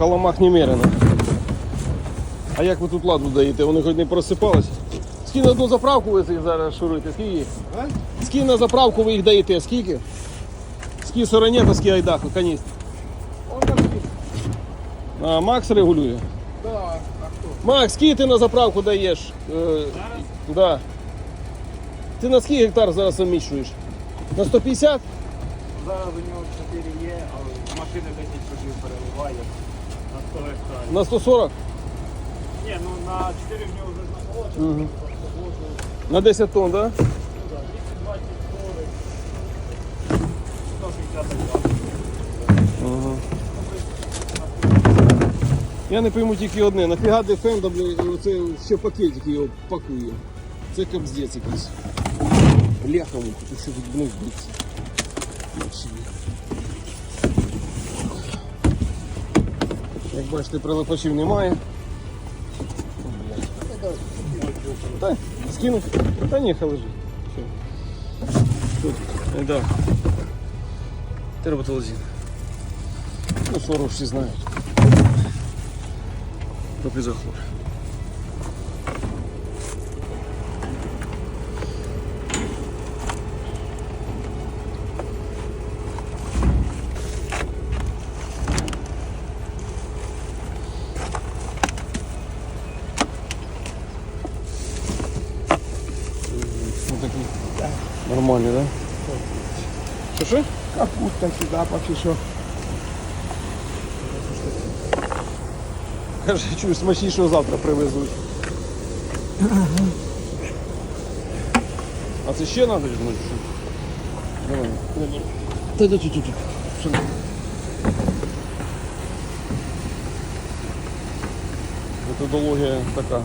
каламах немерено. А як ви тут ладу даєте? Вони хоч не просипались? Скільки на одну заправку ви цих зараз шуруєте? Скільки? їх? Скільки на заправку ви їх даєте? Скільки? Скільки соронета, скільки айдаху, каністр? А, Макс регулює. Да, а хто? Макс, скільки ти на заправку даєш? Е, да. Ти на скільки гектар зараз заміщуєш? На 150? Зараз у нього 4 є, але машини 10 чужих переливає на 100 гектарів. На 140? Ні, ну на 4 в нього вже знаходиться. Мгм. На 10 тонн, так? Да? Ну да, 220 40, 160 гектарів. Ага. Я не пойму тільки одне. Нафіга Defender, бля, це ще пакетик його пакує. Це капздець якийсь. Бляха, ще тут вниз биться. От Як бачите, прилипачів немає. Та, скинуть? Та ні, хай лежить. Тут, е, да. Терботалазин. Ну, сорок всі знають. Пропізохлор. Ну, такий нормальний, да? Що що? Капуста сюди, поки що. Каже, чую, смачнішого завтра привезуть. А це ще треба жмуть? Давай. Та тут тут. Методологія така.